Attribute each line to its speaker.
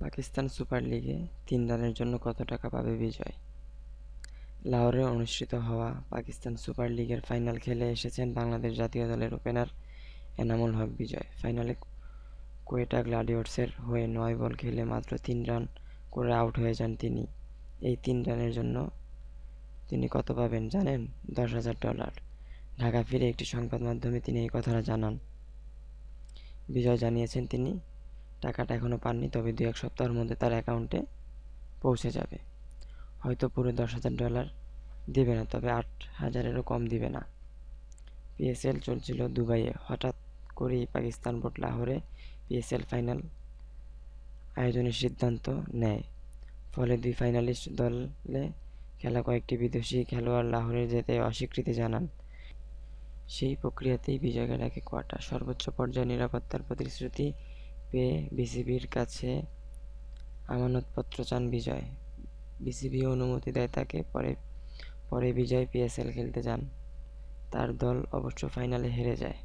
Speaker 1: Pakistan super লিগে তিন রানের জন্য কত টাকা পাবে বিজয়? লাহোরে অনুষ্ঠিত হওয়া পাকিস্তান সুপার লিগের ফাইনাল খেলে এসেছেন বাংলাদেশ জাতীয় দলের ওপেনার এনামুল হক বিজয়। ফাইনালে কোয়েটা গ্লাডিওটসের হয়ে নয় বল খেলে মাত্র তিন রান করে আউট হয়ে যান তিনি। এই তিন রানের জন্য তিনি কত পাবেন জানেন? দশ হাজার ডলার। ঢাকা ফিরে একটি সংবাদ মাধ্যমে তিনি এই কথাটা জানান। বিজয় জানিয়েছেন তিনি টাকাটা এখনও পাননি, তবে দু এক সপ্তাহের মধ্যে তার অ্যাকাউন্টে পৌঁছে যাবে। হয়তো পুরো দশ হাজার ডলার দিবে না, তবে আট হাজারেরও কম দিবে না। পিএসএল চলছিল দুবাইয়ে। হঠাৎ করেই পাকিস্তান বোর্ড লাহোরে পিএসএল ফাইনাল আয়োজনের সিদ্ধান্ত নেয়। ফলে দুই ফাইনালিস্ট দলে খেলা কয়েকটি বিদেশি খেলোয়াড় লাহোরে যেতে অস্বীকৃতি জানান। সেই প্রক্রিয়াতেই বিজয়কে ডাকে কোয়ার্টার সর্বোচ্চ পর্যায়ে নিরাপত্তার প্রতিশ্রুতি পেয়ে বিসিবির কাছে আমানতপত্র চান বিজয়। বিসিবি অনুমতি দেয় তাকে, পরে পরে বিজয় পিএসএল খেলতে যান। তার দল অবশ্য ফাইনালে হেরে যায়।